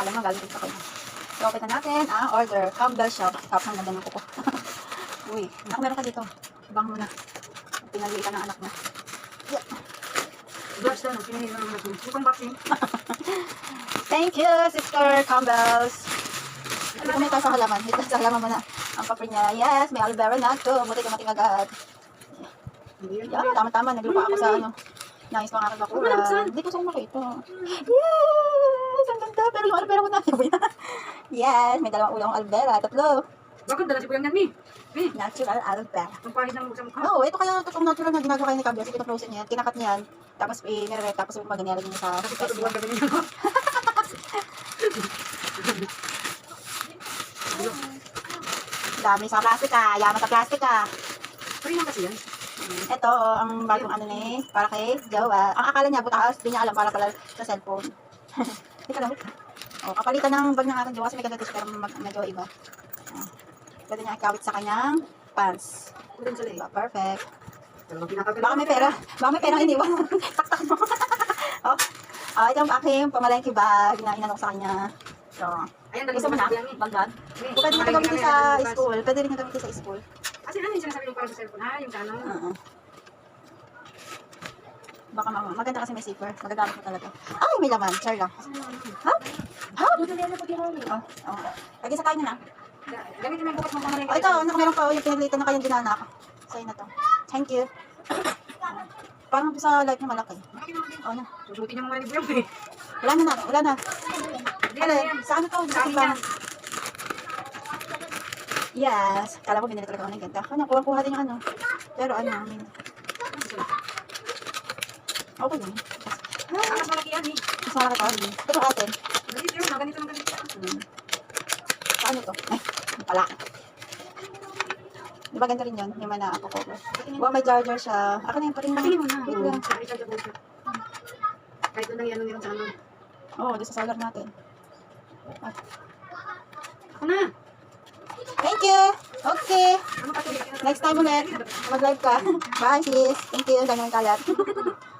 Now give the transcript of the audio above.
Mo galing dito kayo. So, open na natin ang order. Campbell Shop. Tapos ang ganda ng kuko. Uy, anak meron ka dito. Ibang mo na. Pinalitan ng anak mo. Yeah. Pinahira ng anak mo. Mukhang boxing. Thank you, Sister Campbell's. Hindi ko may sa halaman. Ito sa halaman mo na. Ang papel niya. Yes, may aloe vera na ito. Buti ka mating agad. Yeah, tama-tama. Naglupa ako sa ano. Nais pang aking bakura. Wala, saan? Hindi ko saan makita. Yes! Ang ganda. Pero yung aloe vera mo na. yes, may dalawang ulang aloe vera. Tatlo. Bakit dala si Kuya yan, Mi? Mi, Natural aloe vera. ang pahit ng sa mukha. Oo, oh, ito kaya totoong natural na ginagawa kayo ni Campbell. Kasi pinaprosen niyan. Kinakat niyan. Tapos eh, nire tapos maganyan niya sa Tapos niya. ka ako. Dami sa plastic ah. Yaman sa plastic ah. Free lang kasi yan. Ito, oh, ang bagong ano ni, para kay Jowa. Ang akala niya, butas, di niya alam para pala sa cellphone. Hindi ka lang. Oh, kapalitan ng bag ng aking Jowa kasi may ganda pero mag, medyo iba. Oh. Pwede niya ikawit sa kanyang pants. Diba? Perfect. Baka may pera. Baka may pera iniwan. Taktak mo. oh. Ah, ito ang aking pamalengke bag na inanong sa kanya. So, Ayan, gusto mo na? Bagdad? Mi, Pwede niya ito gamitin sa school. Pwede rin niya gamitin sa school. Kasi ano yung sinasabi yung para sa cellphone? Ah, yung ano. Oo. Baka ma- maganda kasi may zipper. Magagamit ko talaga. Ay, may laman. Char lang. Ha? Ha? Oh, oh. Lagi sa kanya na. Gamitin mo yung bukas mong pamalengke. Oh, ito, ano, meron pa. oh, Yung pinalitan na kayong dinanak. Sa'yo na to. Thank you. Parang sa light niya malaki. Oh, na. Susutin niya mga yung Mi. Wala na na. Wala na. Ano, yan, yan. sa ano to? Sa Sa akin simbahan. yan. Yes. Kala ko binili talaga ako ng ganda. Ano, kuha-kuha din yung ano. Pero ano, I mean, okay lang. Ah, mas malaki yan, Mi. Mas malaki to. Ito to atin. Ganito yun, ganito lang ganito. Hmm. Paano to? Ay, pala. Di ba ganda rin yun? Yung mana ako cover. Wow, may charger siya. Ako na yung pating Patingin mo na. Wait lang. sa rechargeable siya. Kahit doon lang yan, meron sa ano. Oo, oh, sa solar natin. Ah, Ako na. Thank you! Okay! Ano pa ito? Next time ulit, mag-live ka. Bye, sis. Thank you. Ng kalat.